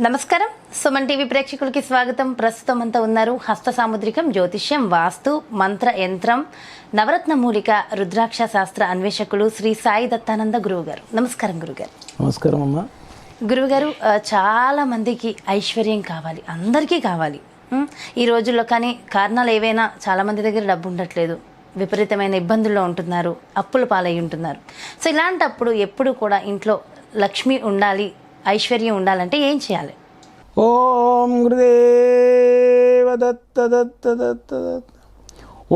నమస్కారం. సుమన్ టీవీ ప్రేక్షకులకి స్వాగతం. ప్రస్తుతం అంతా ఉన్నారు హస్త సాముద్రికం జ్యోతిష్యం వాస్తు మంత్ర యంత్రం నవరత్న మూలిక రుద్రాక్ష శాస్త్ర అన్వేషకులు శ్రీ సాయి దత్తానంద గురువు గారు నమస్కారం గురుగారు. నమస్కారం అమ్మా. గురుగారు ఆ, చాలా మందికి ఐశ్వర్యం కావాలి. అందరికీ కావాలి? ఈ రోజుల్లో కానీ కారణాలు ఏవైనా చాలా మంది దగ్గర డబ్బు ఉండట్లేదు. విపరీతమైన ఇబ్బందుల్లో ఉంటున్నారు. అప్పుల పాలై ఉంటున్నారు. సో ఇలాంటప్పుడు ఎప్పుడు కూడా ఇంట్లో లక్ష్మి ఉండాలి ఐశ్వర్యం ఉండాలంటే ఏం చేయాలి? ఓం గురుదేవ దత్త దత్త దత్త దత్త.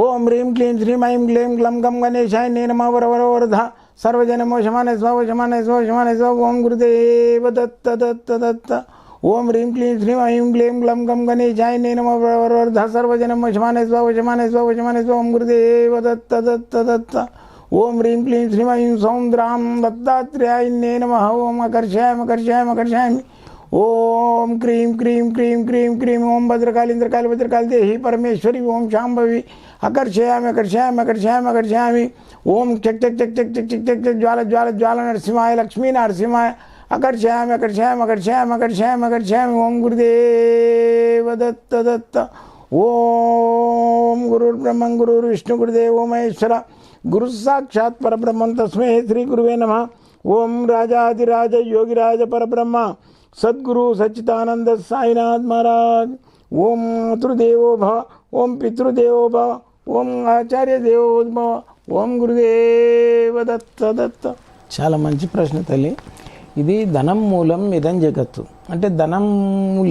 ఓం హ్రీం క్లీం శ్రీం ఐం క్లీం గ్లం గం గణేశాయ నేనమ వరవర వరధ సర్వజనమో శమాన స్వ శమాన స్వ శమాన ఓం గురుదేవ దత్త దత్త దత్త. ఓం హ్రీం క్లీం శ్రీం ఐం క్లీం గ్లం గం గణేశాయ నేనమ వరవర వరధ సర్వజనమో శమాన స్వ శమాన స్వ శమాన ఓం గురుదేవ దత్త దత్త దత్త. ओम ह्रीं क्लीं श्रीम ऐं दत्तात्रेय ने नम, ओम अकर्षयामि अकर्षयामि अकर्षयामि ओम क्रीम क्रीम क्रीम क्रीम क्रीम ओम भद्रकाल, इंद्रकाल, भद्रकाल देहि, परमेश्वरी, ओम शाम्भवी। अकर्षयामि अकर्षयामि अकर्षयामि अकर्षयामि। ओम चक चक चक चक चक चक चक चक ज्वाल ज्वाल ज्वाल, नरसिंहाय, लक्ष्मी, नरसिंहाय। अकर्षयामि अकर्षयामि अकर्षयामि अकर्षयामि अकर्षयामि। ओम गुरुदेव दत्त दत्त। ओम गुरुर्ब्रह्म, गुरुर्विष्णु गुरुदेव महेश्वरा। గురు సాక్షాత్ పరబ్రహ్మం తస్మే శ్రీ గురువే నమ. ఓం రాజాదిరాజ యోగిరాజ పరబ్రహ్మ. సద్గురు సచ్చిదానంద సాయినాథ్ మహారాజ్. ఓం మాతృదేవో భవ ఓం పితృదేవో భవ ఓం ఆచార్య దేవో భవ ఓం గురుదేవ దత్త దత్త. చాలా మంచి ప్రశ్న తల్లి. ఇది ధనం మూలం ఇదం జగత్తు. అంటే ధనం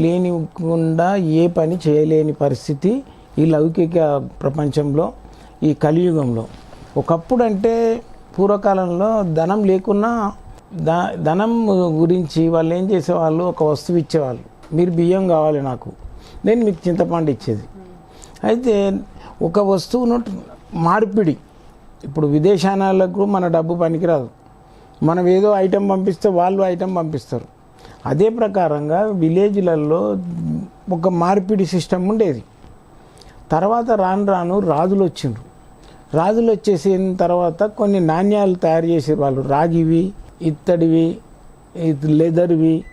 లేనికుండా ఏ పని చేయలేని పరిస్థితి ఈ లౌకిక ప్రపంచంలో ఈ కలియుగంలో. ఒకప్పుడు అంటే పూర్వకాలంలో ధనం లేకున్నా ద ధనం గురించి వాళ్ళు ఏం చేసేవాళ్ళు? ఒక వస్తువు ఇచ్చేవాళ్ళు. మీరు బియ్యం కావాలి నాకు. నేను మీకు చింతపండు ఇచ్చేది. అయితే ఒక వస్తువును మార్పిడి. ఇప్పుడు విదేశాలకు మన డబ్బు పనికిరాదు. మనం ఏదో ఐటెం పంపిస్తే వాళ్ళు ఐటెం పంపిస్తారు. అదే ప్రకారంగా విలేజ్లలో ఒక మార్పిడి సిస్టమ్ ఉండేది. తర్వాత రాను రాను రాజులు వచ్చిండ్రు రాజులు వచ్చేసిన తర్వాత కొన్ని నాణ్యాలు తయారు చేసే వాళ్ళు రాగివి ఇత్తడివి లెదర్వి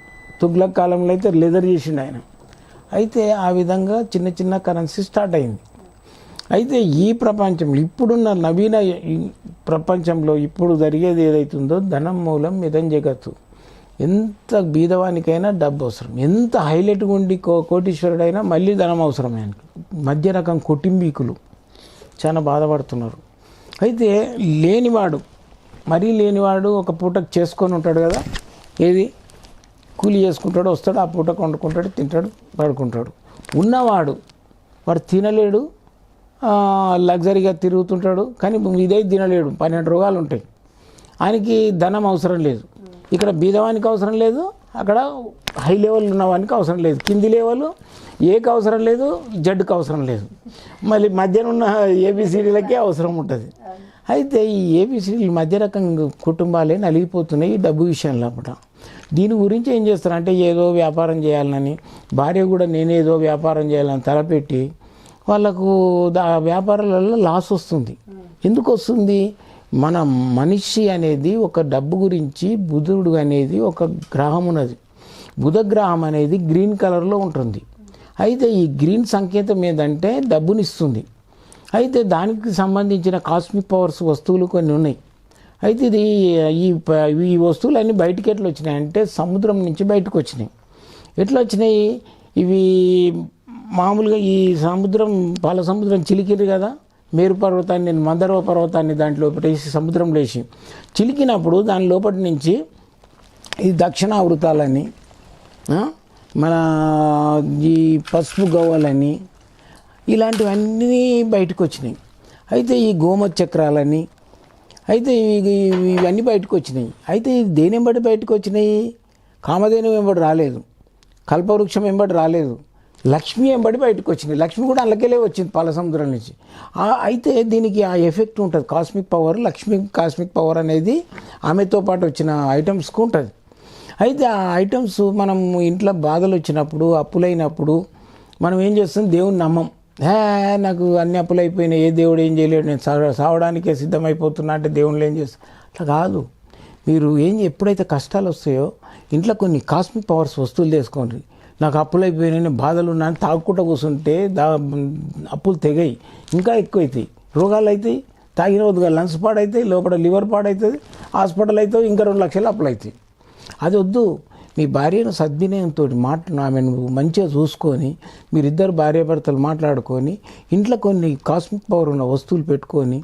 తుగ్లక్ కాలంలో అయితే లెదర్ చేసిండు ఆయన. అయితే ఆ విధంగా చిన్న చిన్న కరెన్సీ స్టార్ట్ అయింది. అయితే ఈ ప్రపంచంలో ఇప్పుడున్న నవీన ప్రపంచంలో ఇప్పుడు జరిగేది ఏదైతుందో ధనం మూలం మిదం జగత్తు. ఎంత బీదవానికైనా డబ్బు అవసరం. ఎంత హైలైట్గా ఉండి కో కోటీశ్వరుడైనా మళ్ళీ ధనం అవసరం ఆయనకి. మధ్య రకం కుటుంబీకులు. చాలా బాధపడుతున్నారు. అయితే లేనివాడు మరీ లేనివాడు ఒక పూటకు చేసుకొని ఉంటాడు కదా? ఏది? కూలి చేసుకుంటాడు వస్తాడు ఆ పూటకు వండుకుంటాడు తింటాడు పడుకుంటాడు. ఉన్నవాడు వాడు తినలేడు లగ్జరీగా తిరుగుతుంటాడు కానీ ఇదే తినలేడు పన్నెండు రోగాలు ఉంటాయి. ఆయనకి ధనం అవసరం లేదు. ఇక్కడ బీదవానికి అవసరం లేదు అక్కడ హై లెవెల్ ఉన్నవానికి అవసరం లేదు. కింది లెవెల్ ఏకి అవసరం లేదు జడ్కి అవసరం లేదు. మళ్ళీ మధ్యన ఉన్న ఏబిసిడీలకే అవసరం ఉంటుంది. అయితే ఈ ఏబిసిడీలు మధ్య రకం కుటుంబాలే నలిగిపోతున్నాయి డబ్బు విషయంలో అప్పుడు దీని గురించి ఏం చేస్తారంటే ఏదో వ్యాపారం చేయాలని భార్య కూడా నేనేదో వ్యాపారం చేయాలని తలపెట్టి వాళ్ళకు దా వ్యాపారాలలో లాస్ వస్తుంది. ఎందుకు వస్తుంది? మన మనిషి అనేది ఒక డబ్బు గురించి బుధుడు అనేది ఒక గ్రహం ఉన్నది బుధ గ్రహం అనేది గ్రీన్ కలర్లో ఉంటుంది. అయితే ఈ గ్రీన్ సంకేతం ఏంటంటే డబ్బునిస్తుంది. అయితే దానికి సంబంధించిన కాస్మిక్ పవర్స్ వస్తువులు కొన్ని ఉన్నాయి. అయితే ఇది ఈ ఈ వస్తువులు అన్నీ బయటికి ఎట్లా వచ్చినాయి అంటే సముద్రం నుంచి బయటకు వచ్చినాయి. ఎట్లా వచ్చినాయి? ఇవి మామూలుగా ఈ సముద్రం పాల సముద్రం చిలికిరు కదా? మేరు పర్వతాన్ని నేను మందరవ పర్వతాన్ని దాంట్లో పెట్టేసి సముద్రంలో వేసి చిలికినప్పుడు దాని లోపటి నుంచి ఈ దక్షిణావృతాలని మన ఈ పసుపు గవ్వలని ఇలాంటివన్నీ బయటకు వచ్చినాయి అయితే ఈ గోమత్ చక్రాలని అయితే ఇవన్నీ బయటకు వచ్చినాయి అయితే ఇది దేని వెంబడి బయటకు వచ్చినాయి కామధేను వెంబడి రాలేదు. కల్పవృక్షం వెంబడి రాలేదు. లక్ష్మి వెంబడి బయటకు వచ్చింది. లక్ష్మి కూడా అందుకెళ్ళే వచ్చింది పాలసముద్రం నుంచి. అయితే దీనికి ఆ ఎఫెక్ట్ ఉంటుంది. Cosmic power Lakshmi cosmic power అనేది ఆమెతో పాటు వచ్చిన ఐటమ్స్కి ఉంటుంది. అయితే ఆ ఐటమ్స్ మనం ఇంట్లో బాధలు వచ్చినప్పుడు అప్పులైనప్పుడు మనం ఏం చేస్తాం? దేవుని నమ్మం. హే నాకు అన్ని అప్పులు అయిపోయినాయి ఏ దేవుడు ఏం చేయలేడు? నేను సావడానికే సిద్ధమైపోతున్నా అంటే దేవుళ్ళు ఏం చేస్తాను అట్లా కాదు. మీరు ఏం ఎప్పుడైతే కష్టాలు వస్తాయో ఇంట్లో కొన్ని కాస్మిక్ పవర్స్ వస్తువులు తీసుకోండి నాకు అప్పులు అయిపోయినాయి బాధలు ఉన్నాయని తాగుకుంటూ కూర్చుంటే దా అప్పులు తెగాయి. ఇంకా ఎక్కువ అవుతాయి రోగాలు అవుతాయి తాగిన వద్దుగా లంగ్స్ పాడైతాయి లోపల లివర్ పాడవుతుంది హాస్పిటల్ అవుతాయి ఇంకా రెండు లక్షలు అప్పులు అవుతాయి అది వద్దు. మీ భార్యను సద్వినయంతో మాట ఆమెను మంచిగా చూసుకొని మీరిద్దరు భార్యాభర్తలు మాట్లాడుకొని ఇంట్లో కొన్ని కాస్మిక్ పవర్ ఉన్న వస్తువులు పెట్టుకొని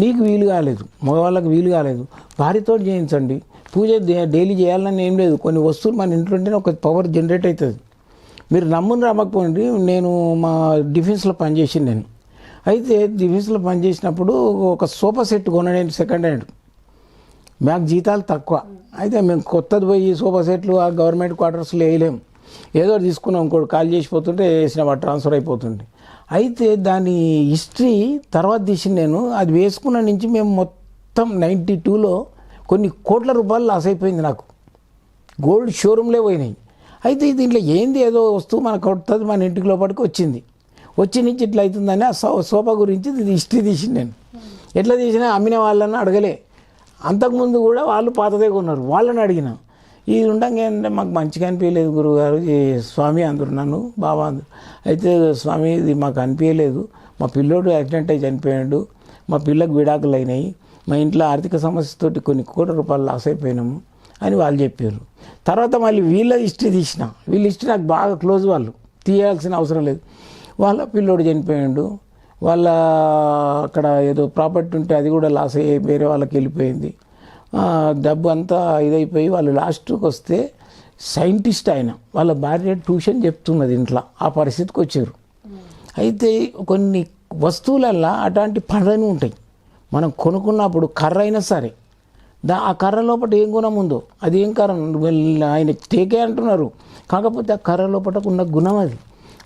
నీకు వీలు కాలేదు మగవాళ్ళకి వీలు కాలేదు భార్యతో చేయించండి. పూజ డైలీ చేయాలని ఏం లేదు. కొన్ని వస్తువులు మన ఇంట్లో ఉంటేనే ఒక పవర్ జనరేట్ అవుతుంది. మీరు నమ్ముని రమ్మకపోండి నేను మా డిఫెన్స్లో పనిచేసింది నేను. అయితే డిఫెన్స్లో పనిచేసినప్పుడు ఒక సోఫా సెట్ కొనడానికి సెకండ్ హ్యాండ్ మాకు జీతాలు తక్కువ. అయితే మేము కొత్తది పోయి సోఫా సెట్లు ఆ గవర్నమెంట్ క్వార్టర్స్లో వేయలేము. ఏదో తీసుకున్నాం ఇంకోటి కాల్ చేసిపోతుంటే వేసిన వాడు ట్రాన్స్ఫర్ అయిపోతుంది. అయితే దాని హిస్టరీ తర్వాత తీసింది నేను. అది వేసుకున్న నుంచి మేము మొత్తం నైంటీ టూలో కొన్ని కోట్ల రూపాయలు లాస్ అయిపోయింది నాకు. గోల్డ్ షోరూమ్లే పోయినాయి. అయితే దీంట్లో ఏంది ఏదో వస్తువు మనకు కొడుతుంది మన ఇంటికి లోపలికి వచ్చింది. వచ్చి నుంచి ఇట్లా అవుతుందని ఆ సో- సోఫా గురించి హిస్టరీ తీసింది నేను. ఎట్లా తీసినా అమ్మిన వాళ్ళని అడగలే. అంతకుముందు కూడా వాళ్ళు పాతదే కొన్నారు. వాళ్ళని అడిగిన. ఇది ఉండగా ఏంటంటే మాకు మంచిగా అనిపించలేదు గురువుగారు. ఈ స్వామి అందరు నన్ను బాబా అందరు. అయితే స్వామి ఇది మాకు అనిపించలేదు. మా పిల్లోడు యాక్సిడెంట్ అయి చనిపోయాడు. మా పిల్లకు విడాకులు అయినాయి. మా ఇంట్లో ఆర్థిక సమస్యతోటి కొన్ని కోట్ల రూపాయలు లాస్ అయిపోయినాము. అని వాళ్ళు చెప్పారు. తర్వాత మళ్ళీ వీళ్ళ హిస్టరీ తీసిన. వీళ్ళ హిస్టరీ నాకు బాగా క్లోజ్ వాళ్ళు. తీయాల్సిన అవసరం లేదు. వాళ్ళ పిల్లోడు చనిపోయాడు. వాళ్ళ అక్కడ ఏదో ప్రాపర్టీ ఉంటే అది కూడా లాస్ అయ్యి వేరే వాళ్ళకి వెళ్ళిపోయింది. డబ్బు అంతా ఇదైపోయి వాళ్ళు లాస్ట్కి వస్తే సైంటిస్ట్ ఆయన. వాళ్ళ భార్య ట్యూషన్ చెప్తున్నది ఇంట్లో. ఆ పరిస్థితికి వచ్చారు. అయితే కొన్ని వస్తువులల్లో అట్లాంటి పనులు ఉంటాయి. మనం కొనుక్కున్నప్పుడు కర్ర అయినా సరే దా ఆ కర్ర లోపల ఏం గుణం ఉందో? అది ఏం కర్ర? ఆయన టేకే అంటున్నారు. కాకపోతే ఆ కర్ర లోపల ఉన్న గుణం అది.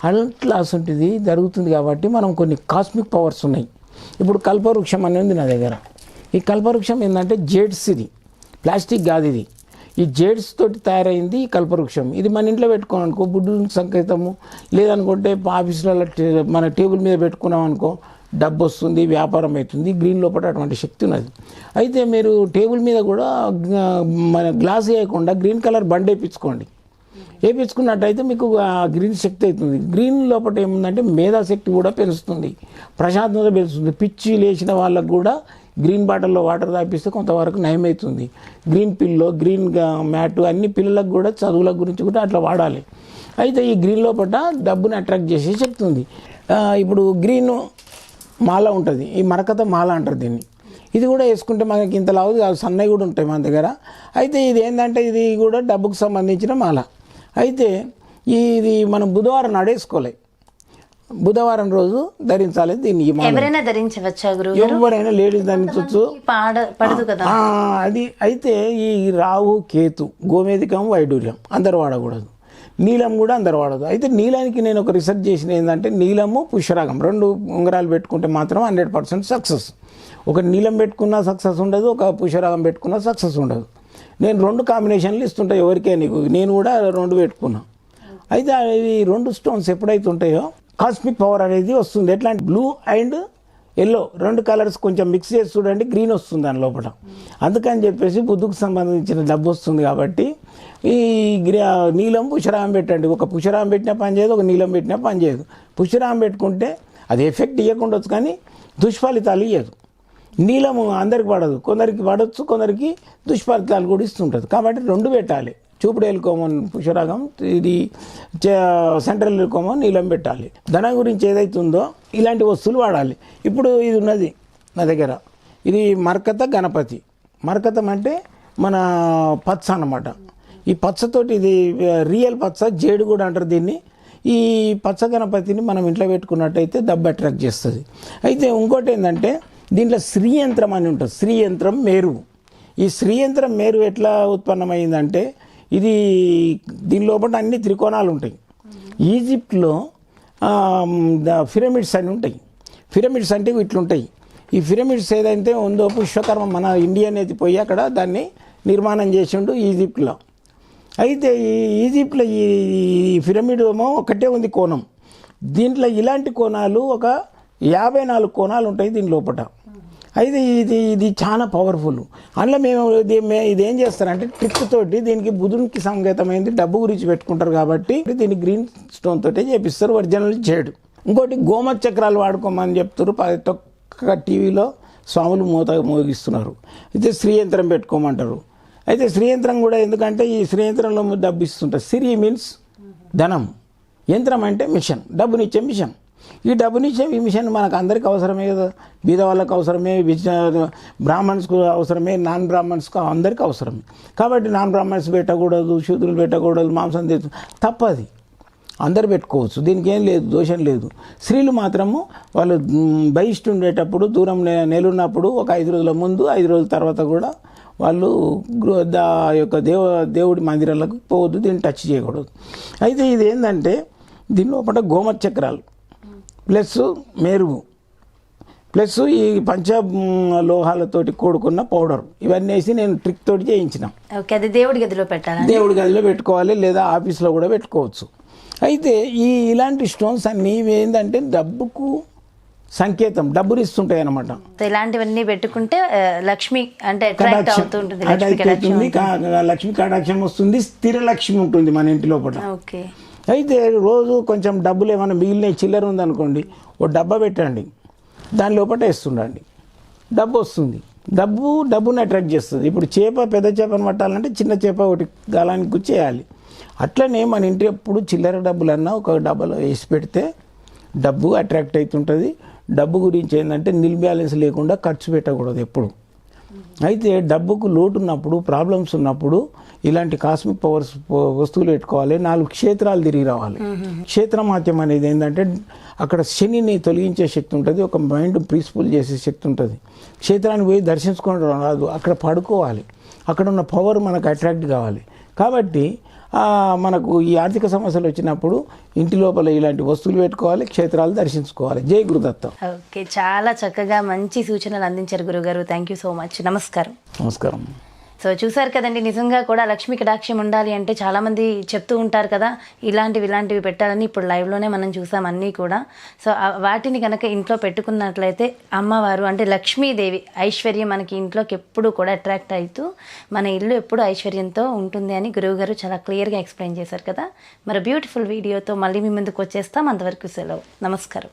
అట్లా అసంటిది జరుగుతుంది కాబట్టి మనం కొన్ని కాస్మిక్ పవర్స్ ఉన్నాయి. ఇప్పుడు కల్పవృక్షం అని ఉంది నా దగ్గర. ఈ కల్పవృక్షం ఏంటంటే జేడ్స్ ఇది. ప్లాస్టిక్ కాదు ఇది. ఈ జేడ్స్ తోటి తయారైంది ఈ కల్పవృక్షం. ఇది మన ఇంట్లో పెట్టుకోం అనుకో బుడ్డు సంకేతము. లేదనుకుంటే ఆఫీసులలో మన టేబుల్ మీద పెట్టుకున్నాం అనుకో డబ్బు వస్తుంది వ్యాపారం అవుతుంది గ్రీన్ లోపల అటువంటి శక్తి ఉన్నది. అయితే మీరు టేబుల్ మీద కూడా మన గ్లాస్ వేయకుండా గ్రీన్ కలర్ బండ్ వేయించుకోండి వేయించుకున్నట్టయితే మీకు గ్రీన్ శక్తి అవుతుంది. గ్రీన్ లోపల ఏముందంటే మేధాశక్తి కూడా పెంచుతుంది ప్రశాంతత పెంచుతుంది పిచ్చి లేచిన వాళ్ళకు కూడా గ్రీన్ బాటిల్లో వాటర్ తాపిస్తే కొంతవరకు నయమవుతుంది. గ్రీన్ పిల్లో గ్రీన్ మ్యాట్ అన్ని పిల్లలకు కూడా చదువుల గురించి కూడా అట్లా వాడాలి. అయితే ఈ గ్రీన్ లోపల డబ్బుని అట్రాక్ట్ చేసే శక్తి ఉంది. ఇప్పుడు గ్రీన్ మాల ఉంటుంది. ఈ మరకత మాల అంటారు దీన్ని. ఇది కూడా వేసుకుంటే మనకి ఇంత లావు కాదు సన్నవి కూడా ఉంటాయి మన దగ్గర. అయితే ఇది ఏంటంటే ఇది కూడా డబ్బుకు సంబంధించిన మాల. అయితే ఇది మనం బుధవారం నాడు వేసుకోవాలి. బుధవారం రోజు ధరించాలి దీన్ని ఎవరైనా ధరించవచ్చా ఎవరైనా లేడీస్ ధరించవచ్చు. పాడ పడదు కదా. అది అయితే ఈ రాహు కేతు గోమేధికం వైడూర్యం అందరు వాడకూడదు. నీలం కూడా అందరు వాడదు. అయితే నీలానికి నేను ఒక రీసెర్చ్ చేసిన ఏంటంటే నీలము పుష్యరాగం రెండు ఉంగరాలు పెట్టుకుంటే మాత్రం హండ్రెడ్ పర్సెంట్ సక్సెస్ ఒక నీలం పెట్టుకున్నా సక్సెస్ ఉండదు ఒక పుష్యరాగం పెట్టుకున్నా సక్సెస్ ఉండదు. నేను రెండు కాంబినేషన్లు ఇస్తుంటా ఎవరికే నీకు. నేను కూడా రెండు పెట్టుకున్నా. అయితే అవి రెండు స్టోన్స్ ఎప్పుడైతే ఉంటాయో కాస్మిక్ పవర్ అనేది వస్తుంది. ఎట్లా అంటే బ్లూ అండ్ ఎల్లో రెండు కలర్స్ కొంచెం మిక్స్ చేసి చూడండి గ్రీన్ వస్తుంది దాని లోపల. అందుకని చెప్పేసి బుద్ధుకు సంబంధించిన డబ్బు వస్తుంది కాబట్టి ఈ నీలం పుష్యరాగం పెట్టండి. ఒక పుష్యరాగం పెట్టినా పని చేయదు ఒక నీలం పెట్టినా పని చేయదు. పెట్టుకుంటే అది ఎఫెక్ట్ ఇవ్వకుండొచ్చు కానీ దుష్ఫలితాలు ఇవ్వదు నీలము అందరికి పడదు. కొందరికి పడవచ్చు కొందరికి దుష్ఫలితాలు కూడా ఇస్తుంటుంది. కాబట్టి రెండు పెట్టాలి. చూపుడు ఎలుకోమన్ పుషరాగం ఇది సెంట్రల్ ఎలుకోమన్ నీలం పెట్టాలి. ధనం గురించి ఏదైతే ఉందో ఇలాంటి వస్తువులు వాడాలి. ఇప్పుడు ఇది ఉన్నది నా దగ్గర. ఇది మరకత గణపతి. మరకతం అంటే మన పచ్చ అన్నమాట. ఈ పచ్చతోటి ఇది రియల్ పచ్చ జేడు కూడా అంటారు దీన్ని. ఈ పచ్చ గణపతిని మనం ఇంట్లో పెట్టుకున్నట్టయితే దెబ్బ అట్రాక్ట్ చేస్తుంది. అయితే ఇంకోటి ఏంటంటే దీంట్లో శ్రీయంత్రం అని ఉంటుంది. శ్రీయంత్రం మేరు. ఈ శ్రీయంత్రం మేరు ఎట్లా ఉత్పన్నమైందంటే ఇది దీని లోపల అన్ని త్రికోణాలు ఉంటాయి. ఈజిప్ట్లో ద పిరమిడ్స్ అని ఉంటాయి. పిరమిడ్స్ అంటే ఇట్లుంటాయి. ఈ పిరమిడ్స్ ఏదైతే ఉందో పుష్పకర్మ మన ఇండియా అనేది పోయి అక్కడ దాన్ని నిర్మాణం చేసిండు ఈజిప్ట్లో. అయితే ఈ ఈజిప్ట్లో ఈ పిరమిడ్ ఏమో ఒకటే ఉంది కోణం. దీంట్లో ఇలాంటి కోణాలు ఒక యాభై నాలుగు కోణాలు ఉంటాయి దీని లోపల అయితే ఇది ఇది చాలా పవర్ఫుల్ అందులో మేము ఇది మే- ఇది ఏం చేస్తారంటే ట్రిక్ తోటి దీనికి బుధునికి సంకేతమైంది డబ్బు గురించి పెట్టుకుంటారు కాబట్టి దీన్ని గ్రీన్ స్టోన్ తోటే చేపిస్తారు ఒరిజినల్ చేయడు ఇంకోటి గోమత్ చక్రాలు వాడుకోమని చెప్తారు. ప్రతి ఒక్క టీవీలో స్వాములు మోత మోగిస్తున్నారు. అయితే శ్రీయంత్రం పెట్టుకోమంటారు. అయితే శ్రీయంత్రం కూడా ఎందుకంటే ఈ శ్రీయంత్రంలో డబ్బు ఇస్తుంటారు సిరి మీన్స్ ధనం. యంత్రం అంటే మిషన్. డబ్బునిచ్చే మిషన్. ఈ డబ్బునిచ్చే ఈ మిషన్ మనకు అందరికీ అవసరమే కదా. బీద వాళ్ళకు అవసరమే బ్రాహ్మణ్స్కు అవసరమే నాన్ బ్రాహ్మణ్స్కు అందరికీ అవసరమే. కాబట్టి నాన్ బ్రాహ్మణ్స్ పెట్టకూడదు శూద్రులు పెట్టకూడదు మాంసం తెచ్చు తప్పది. అందరు పెట్టుకోవచ్చు. దీనికి ఏం లేదు దోషం లేదు. స్త్రీలు మాత్రము వాళ్ళు బహిష్టి బహిష్టు ఉండేటప్పుడు దూరం నెలున్నప్పుడు ఒక ఐదు రోజుల ముందు ఐదు రోజుల తర్వాత కూడా వాళ్ళు దా యొక్క దేవ దేవుడి మందిరాలకు పోవద్దు దీన్ని టచ్ చేయకూడదు. అయితే ఇది ఏంటంటే దీని లోపల గోమత్ చక్రాలు. ప్లస్ మెరుగు ప్లస్ ఈ పంచ లోహాలతోటి కూడుకున్న పౌడర్. ఇవన్నీ వేసి నేను ట్రిక్ తోటి చేయించిన. ఓకే అది దేవుడి గదిలో పెట్టాలని దేవుడి గదిలో పెట్టుకోవాలి లేదా ఆఫీస్లో కూడా పెట్టుకోవచ్చు. అయితే ఈ ఇలాంటి స్టోన్స్ అన్నీ ఏంటంటే డబ్బుకు సంకేతం డబ్బులు ఇస్తుంటాయి అన్నమాట సో ఇలాంటివన్నీ పెట్టుకుంటే లక్ష్మి అంటే అవుతుంది లక్ష్మి కటాక్షం వస్తుంది స్థిర లక్ష్మి ఉంటుంది మన ఇంటి లోపల. ఓకే. అయితే రోజు కొంచెం డబ్బులు ఏమైనా మిగిలిన చిల్లర ఉందనుకోండి ఓ డబ్బా పెట్టండి దాని లోపల వేస్తుండండి. డబ్బు వస్తుంది. డబ్బు డబ్బుని అట్రాక్ట్ చేస్తుంది. ఇప్పుడు చేప పెద్ద చేపను పట్టాలంటే చిన్న చేప ఒకటి గాలానికి గుచ్చేయాలి. అట్లనే మన ఇంటి ఎప్పుడు చిల్లర డబ్బులన్నా ఒక డబ్బాలో వేసి పెడితే డబ్బు అట్రాక్ట్ అవుతుంటుంది. డబ్బు గురించి ఏంటంటే నిల్ బ్యాలెన్స్ లేకుండా ఖర్చు పెట్టకూడదు ఎప్పుడు. అయితే డబ్బుకు లోటు ఉన్నప్పుడు ప్రాబ్లమ్స్ ఉన్నప్పుడు ఇలాంటి కాస్మిక్ పవర్స్ వస్తువులు పెట్టుకోవాలి. నాలుగు క్షేత్రాలు తిరిగి రావాలి. క్షేత్రమాత్యం అనేది ఏంటంటే అక్కడ శనిని తొలగించే శక్తి ఉంటుంది. ఒక మైండ్ పీస్ఫుల్ చేసే శక్తి ఉంటుంది. క్షేత్రానికి పోయి దర్శించుకోవడం రాదు. అక్కడ పడుకోవాలి. అక్కడ ఉన్న పవర్ మనకు అట్రాక్ట్ కావాలి. కాబట్టి మనకు ఈ ఆర్థిక సమస్యలు వచ్చినప్పుడు ఇంటి లోపల ఇలాంటి వస్తువులు పెట్టుకోవాలి క్షేత్రాలు దర్శించుకోవాలి. జై గురుదత్త. ఓకే చాలా చక్కగా మంచి సూచనలు అందించారు గురుగారు. థ్యాంక్ యూ సో మచ్ నమస్కారం. నమస్కారం. సో చూసారు కదండి నిజంగా కూడా లక్ష్మీ కటాక్షం ఉండాలి అంటే చాలామంది చెప్తూ ఉంటారు కదా ఇలాంటివి ఇలాంటివి పెట్టాలని ఇప్పుడు లైవ్లోనే మనం చూసాం అన్నీ కూడా. సో వాటిని కనుక ఇంట్లో పెట్టుకున్నట్లయితే అమ్మవారు అంటే లక్ష్మీదేవి ఐశ్వర్యం మనకి ఇంట్లోకి ఎప్పుడు కూడా అట్రాక్ట్ అవుతూ మన ఇల్లు ఎప్పుడు ఐశ్వర్యంతో ఉంటుంది అని గురువుగారు చాలా క్లియర్గా ఎక్స్ప్లెయిన్ చేశారు కదా. మరి బ్యూటిఫుల్ వీడియోతో మళ్ళీ మీ ముందుకు వచ్చేస్తాం. అంతవరకు సెలవు. నమస్కారం.